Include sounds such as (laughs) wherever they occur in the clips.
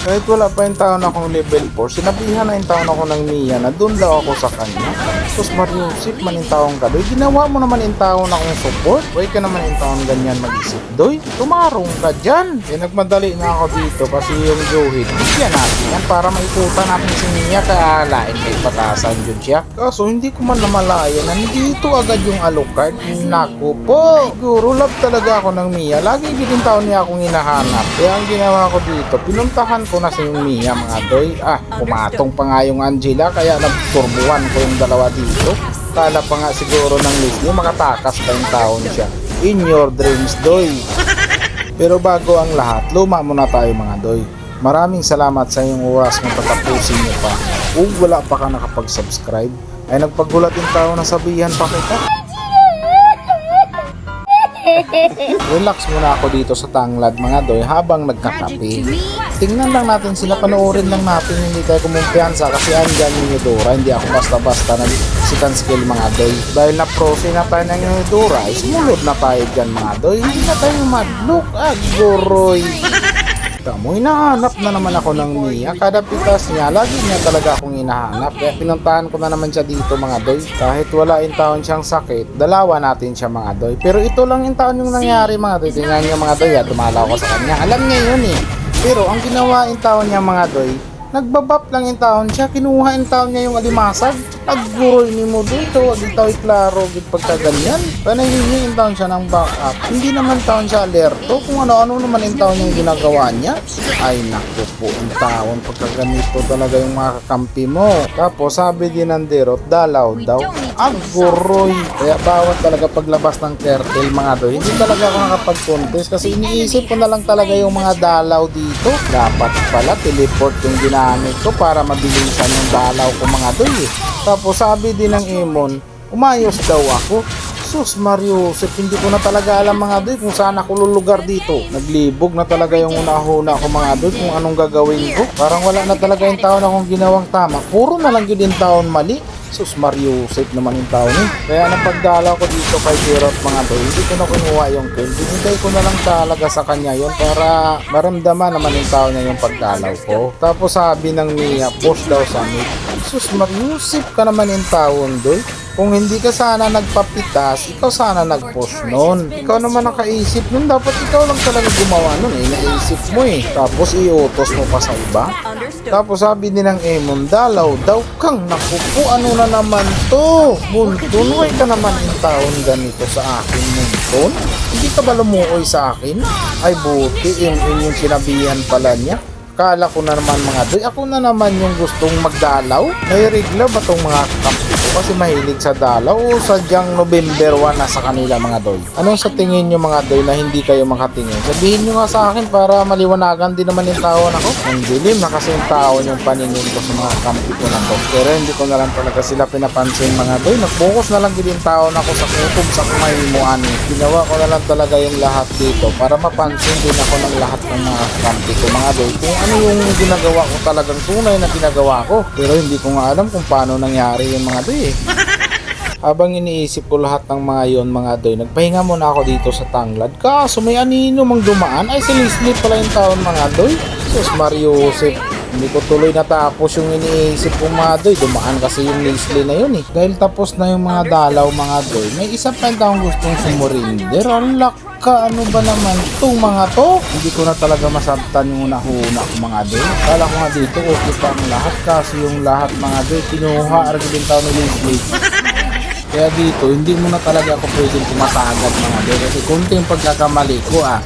Kahit wala pa yung taon akong level 4, sinabihan na yung taon ako ng Mia na doon daw ako sa kanya. Tapos Mariusip man yung taong ka doy. Ginawa mo naman yung taon akong support. Huwag ka naman yung taon ganyan mag-isip doy. Tumarong ka dyan. Eh nagmadali na ako dito kasi yung Johid. Bigyan natin yan para maikutan natin si Mia kaya alain kay patasan yun siya. Kaso hindi ko man namalaya na dito agad yung Alucard. Naku po. Siguro love talaga ako ng Mia. Lagi din taon niya akong hinahanap. Kaya ang ginawa ko dito, pinuntahan ko na si Mia mga doy. Ah, pumatong pa nga yung Angela kaya nagturbuan ko yung dalawa dito. Kala pa nga siguro ng Leslie makatakas pa yung taon siya. In your dreams, doy. Pero bago ang lahat, luma muna tayo mga doy. Maraming salamat sa iyong oras kung tatapusin niyo pa. Kung wala pa ka nakapag-subscribe, ay nagpagulat yung tao na sabihan pa kita. (laughs) Relax muna ako dito sa tanglad mga doy habang nagkakape. Tingnan lang natin sila, panoorin lang natin, hindi tayo kumumpiyansa kasi andyan yung Eudora, hindi ako basta-basta nagsikan skill mga doy. Dahil na prosi na tayo ng Eudora, sumulod na tayo dyan mga doy, hindi na tayo madlook, agoroy. Tamo, hinahanap na naman ako ng Mia. Kada pitas niya, lagi niya talaga akong hinahanap. Kaya pinuntahan ko na naman siya dito mga doy. Kahit wala yung taon siyang sakit, dalawa natin siya mga doy. Pero ito lang yung taon yung nangyari mga doy. Tingnan niyo mga doy, ah, dumalaw ko sa kanya. Alam niya yun eh. Pero ang ginawa yung taon niya mga doy, nagbabap lang yung taon siya, kinuha yung taon niya yung alimasag. Agguroy ni mo dito, wag itaw iklaro gid pagka ganyan. Panahingi yung taon siya ng backup. Hindi naman taon siya alerto kung ano-ano naman yung taon yung ginagawa niya. Ay naku po, ang taon pagka ganito talaga yung mga kakampi mo. Tapos sabi din ng Derot, dalaw daw. Agguroy. Kaya bawat talaga paglabas ng curtain mga doy, hindi talaga ako nakapag-contest kasi iniisip ko na lang talaga yung mga dalaw dito. Dapat pala teleport yung ginamit ko para mabilisan yung dalaw ko mga doy. Tapos sabi din ng Emon, umayos daw ako. Sus Mario, Sip, hindi ko na talaga alam mga doy kung saan ako lulugar dito. Naglibog na talaga yung unahuna ko mga doy kung anong gagawin ko. Parang wala na talaga yung taon akong ginawang tama. Puro na lang yun yung taon mali. Sus Mario, safe naman yung taon eh. Kaya nang pagdala ko dito kay Geralt mga doy, hindi ko na kinuha yung kill. Binigay ko na lang talaga sa kanya yon para maramdaman naman yung taon niya yung pagdalaw ko. Tapos sabi ng Mia, push daw sa mid. Sus Mario, safe ka naman yung taon doy. Kung hindi ka sana nagpapitas, ikaw sana nag-push nun. Ikaw naman nakaisip nun, dapat ikaw lang talaga gumawa nun eh. Naisip mo eh. Tapos iutos mo pa sa iba. Tapos sabi din ng Emon, dalaw daw kang nakupo, ano na naman to? Bunton, way ka naman yung taon ganito sa akin, Bunton? Hindi ka ba lumuoy sa akin? Ay buti, yung, yung, yung sinabihan pala niya. Kala ko na naman mga doy, ako na naman yung gustong magdalaw. May regla ba tong mga kampi ko kasi mahilig sa dalaw o sadyang November 1 na sa kanila mga doy? Anong sa tingin nyo mga doy na hindi kayo makatingin? Sabihin nyo nga sa akin para maliwanagan din naman yung tao ako. Ang dilim na kasi yung tao yung paningin ko sa mga kampi ko na to. Pero hindi ko na lang talaga sila pinapansin mga doy. Nag-focus na lang din yung tao na ako sa kutob sa kumahimuan. Ginawa ko na lang talaga yung lahat dito para mapansin din ako ng lahat ng mga kampi ko mga doy. Kung ano yung ginagawa ko talagang tunay na ginagawa ko. Pero hindi ko nga alam kung paano nangyari yung mga doy eh. Habang iniisip ko lahat ng mga yon mga doy, nagpahinga muna ako dito sa tanglad. Kaso may anino mang dumaan. Ay si Leslie pala yung taon mga doy. Sus Mario Joseph. Hindi ko tuloy natapos yung iniisip ko mga doy. Dumaan kasi yung Leslie na yun eh. Dahil tapos na yung mga dalaw mga doy, may isa pa yung taong gustong sumurinder. Alak ka, ano ba naman itong mga to? Hindi ko na talaga masabtan yung unahuna ko mga doy. Kala ko nga dito, okay pa ang lahat kasi yung lahat mga doy, kinuha argilin tao ni Leslie. Kaya dito, hindi mo na talaga ako pwedeng kumasagad mga doy. Kasi kunting pagkakamali ko ah.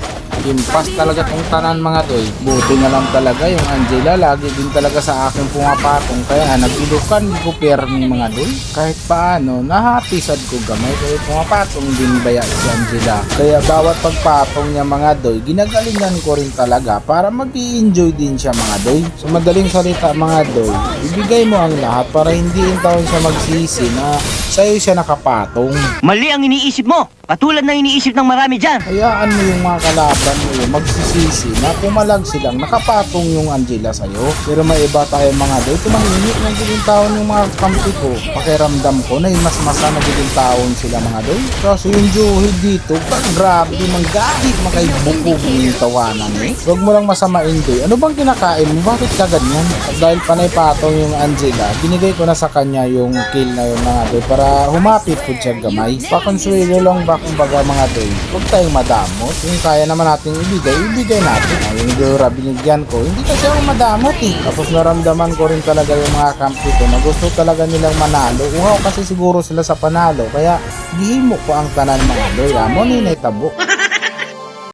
Impas talaga tong tanan mga doy. Buti na lang talaga yung Angela. Lagi din talaga sa akin pumapatong. Kaya nag-ilukan ko permi mga doy. Kahit paano, nahapisad ko gamay. Kaya pumapatong din baya si Angela. Kaya bawat pagpatong niya mga doy, ginagalingan ko rin talaga para mag enjoy din siya mga doy. So madaling salita mga doy, ibigay mo ang lahat para hindi in taon siya magsisi na sa'yo siya nakapatong. Mali ang iniisip mo! Katulad na iniisip ng marami dyan. Hayaan mo yung mga kalaban mo yung magsisisi na pumalag silang nakapatong yung Angela sa'yo. Pero may iba tayo mga doy, tumahimik ng giging taon yung mga kampi ko. Pakiramdam ko na mas masa na giging taon sila mga doy. Kasi yung Juhid dito, pag grabe, manggahit makaibukog yung tawanan eh. Huwag mo lang masamain doy. Ano bang kinakain mo? Bakit ka ganyan? At dahil panay patong yung Angela, binigay ko na sa kanya yung kill na yun mga doy para humapit po siya gamay. Pakonsuelo lang ba kumbaga mga doy? Huwag tayong madamot. Yung kaya naman natin ibigay, ibigay natin. Ay, yung Dora binigyan ko, hindi kasi ako madamot eh. Tapos naramdaman ko rin talaga yung mga kampi ko na gusto talaga nilang manalo. Uhaw kasi siguro sila sa panalo. Kaya gihimo ko ang tanan mga doy. Amo ni tabo.